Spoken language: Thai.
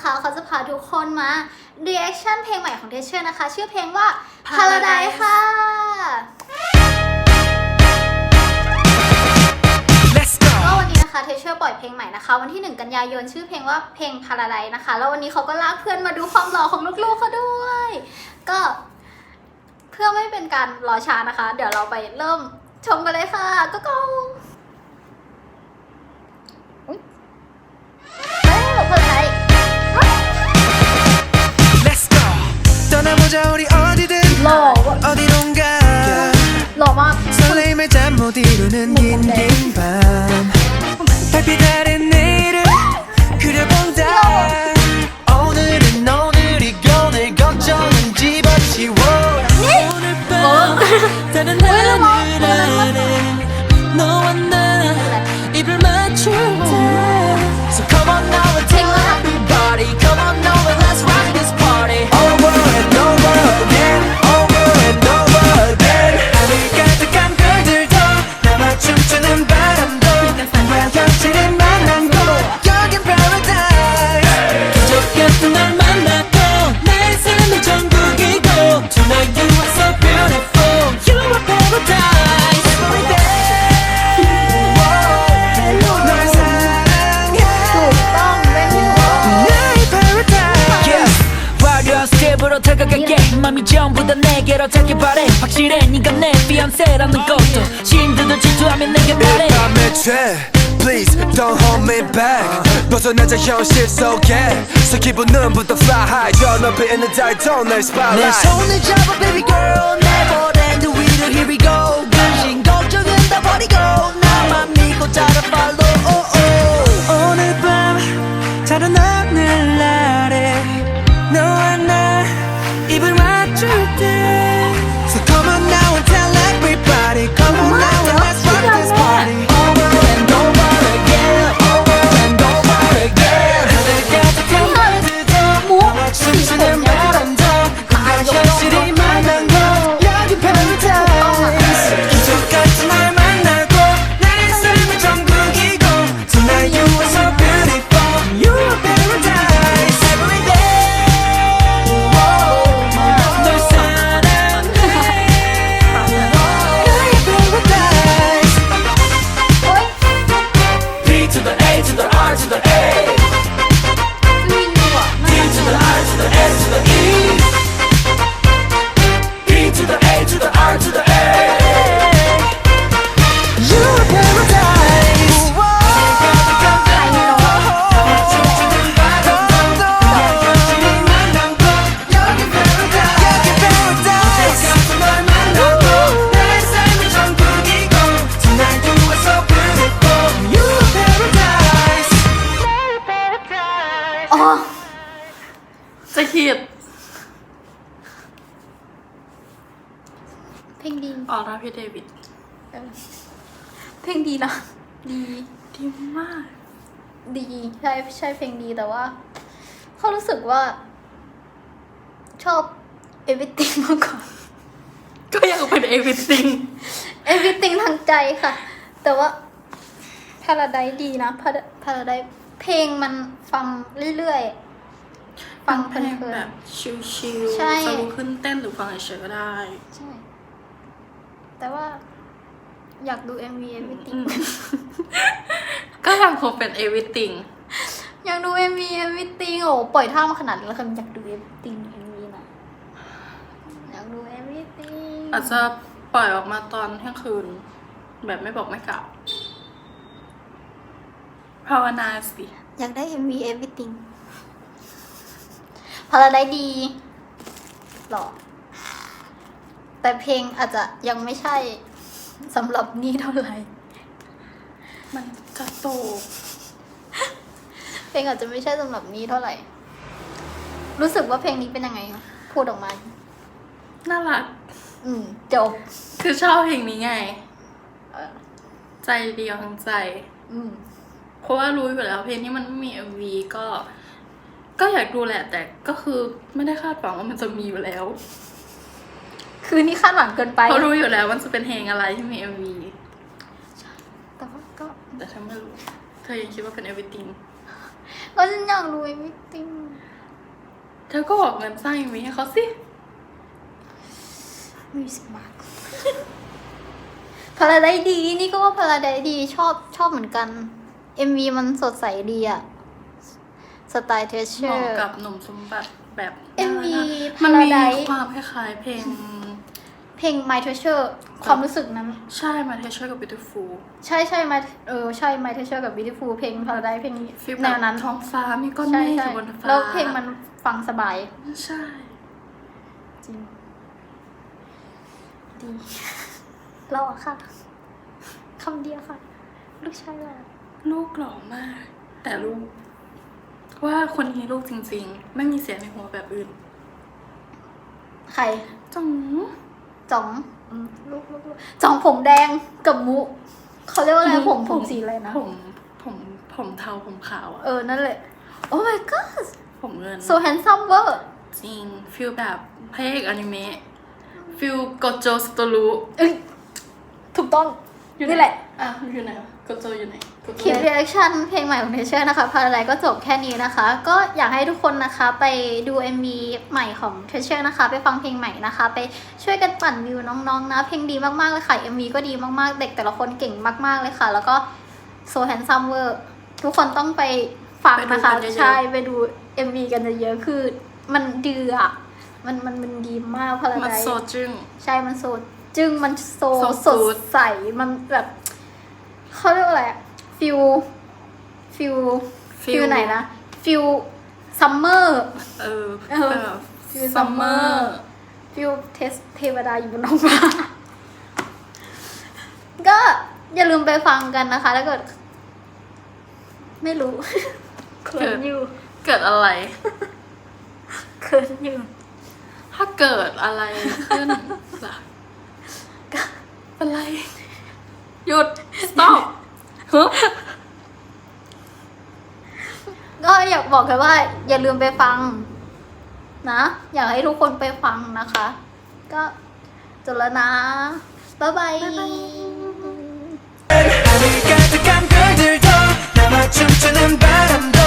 นะคะเขาจะพาทุกคนมา reaction เพลงใหม่ของเทเชอร์นะคะ ชื่อเพลงว่า Paradise ค่ะ Let's go ก็วันนี้นะคะเทเชอร์ปล่อยเพลงใหม่นะคะ วันที่ 1 กันยายนชื่อเพลงว่าเพลง Paradise นะคะ แล้ววันนี้เขาก็ลากเพื่อนมาดูความหล่อของลูกๆเขาด้วย ก็เพื่อไม่เป็นการรอช้านะคะ เดี๋ยวเราไปเริ่มชมกันเลยค่ะก็ก็อุ๊ 너와 나 맘이 전부 다 내게로 닿길 바래. 확실해 네가 내 fiance라는 것도. 신들도 질투하면 내게 말해. 밤에 죄 Please don't hold me back. 벗어나자 현실 속에. So 기분은 부터 fly. high 저 높이 있는 달도 날내 spotlight. 손을 잡아 baby girl. never end 위로 here we go. 근심 걱정은 다 버리고 나만 믿고 따라 follow อ๋อจะขีดเพลงดีออร่าพี่เดวิดเออเพลงดีนะ ดี ดีมาก ดีใช่ใช่เพลงดีแต่ว่าเขารู้สึกว่า ชอบ everything มากกว่า ก็ยังเป็นเอวิติง everything ทางใจค่ะ แต่ว่า paradise ดีนะ Para- paradise เพลงมันฟังเรื่อยๆ ฟังเพเพลงลินแบบชิลใช่ๆจะลุกขึ้นเต้นหรือฟังเฉยๆก็ได้ๆใช่ แต่ว่าอยากดู MV everything ก็ยังคงเป็นเอวิติงอยากดู MV everything โอ้ปล่อยท่ามาขนาดนี้แล้วค่ะอยากดู everything MV นะอยากดู everything อาจจะปล่อยออกมาตอนเที่ยงคืน แบบไม่บอกไม่กล่าว ภาวนาสิอยากได้ MV everything พาราไดดีหรอ แต่เพลงอาจจะยังไม่ใช่สำหรับนี่เท่าไหร่ มันกระโตกเพลงอาจจะไม่ใช่สำหรับนี่เท่าไหร่ รู้สึกว่าเพลงนี้เป็นยังไงพูดออกมา น่ารัก อืมจบ คือชอบเพลงนี้ไง เออใจเดียวทั้งใจ อืม เพราะว่ารู้อยู่แล้วเพลงนี้มันไม่มี MV ก็ ก็อยากดูแหละ แต่ก็คือไม่ได้คาดหวังว่ามันจะมีอยู่แล้ว คือนี่คาดหวังเกินไป เพราะรู้อยู่แล้วมันจะเป็นเพลงอะไรที่มี MV แต่ว่าก็แต่ฉันไม่รู้เธอยังคิดว่าเป็น everything ก็ฉันอยากรู้มิติ้งเธอก็บอกเงินสร้างอย่างนี้ให้เขาสิมีสมาร์ทพาราไดดี นี่ก็ว่าพาราไดดีชอบชอบเหมือนกัน MV มันสดใสดีอะสไตล์เทเชเหอมาะร์ กับหนุ่มสมบัติแบบ MV มันมี Paradise ความคล้ายๆเพลง เพลง My Treasure ความรู้สึกนั้น ใช่มาเทเชอร์กับ Beautiful ใช่ใช่ My เออใช่ My Treasure กับ Beautiful เพลง Paradise เพลงฟีลแนแบบวนั้น ท้องฟ้ามีก้อนเมใช่ฆอใช่ยู่บนฟ้าแล้วเพลงมันฟังสบาย ใช่ จริง ดี เราอะค่ะ คำเดียวค่ะ ลูกชายเรา ลูกหล่อมาก แต่ลูก ว่าคนนี้ลูกจริง ๆ ไม่มีเสียงในหัวแบบอื่น ใครจังจ่องอืมลูกลูกลูกจ่องผมแดงกับมุ เขาเรียกว่าอะไรผมผมสีอะไรนะผมผมผมเทาผมขาวอะเออนั่นแหละ โอ้ my god ผมเงิน so handsome เวอร์จริงฟิลแบบพระเอกอนิเมะฟิลโกโจสโตรุเอ้ยถูกต้อง นี่แหละ อะอยู่ไหนวะโกโจอยู่ไหนโกโจคลิป reaction เพลงใหม่ของเทเชอร์นะคะพาราไดก็จบแค่นี้นะคะ ก็อยากให้ทุกคนนะคะไปดู MV ใหม่ของเทเชอร์นะคะ ไปฟังเพลงใหม่นะคะ ไปช่วยกันปั่นวิวน้องๆนะ เพลงดีมากๆเลยค่ะ MV ก็ดีมากๆ เด็กแต่ละคนเก่งมากๆเลยค่ะ แล้วก็ so handsome เวอร์ทุกคนต้องไปฟังนะคะใช่ไปดู MV กันเยอะๆคือมันดีอะมันมันมันดีมากพารามันไดโซจึง ใช่มันโซ จึงมันโซ So สด good ใส มันแบบเขาเรียกว่าอะไรฟิลฟิล Feel ฟิลไหนนะฟิลซัมเมอร์ เออเออแบบ Feel ซัมเมอ summer ร์ ฟิลเทสเทวดาอยู่บนท้องฟ้า ก็อย่าลืมไปฟังกันนะคะ ถ้าเกิด ไม่รู้ เขินอยู่เกิดอะไร เขินอยู่ ถ้าเกิดอะไรขึ้นล่ะ เป็นไร หยุด stop ฮึบ ก็อยากบอกแค่ว่า อย่าลืมไปฟัง นะ อยากให้ทุกคนไปฟังนะคะ ก็จบแล้วนะ บ๊ายบาย 하늘 가득한 별들도 남아 춤추는 바람도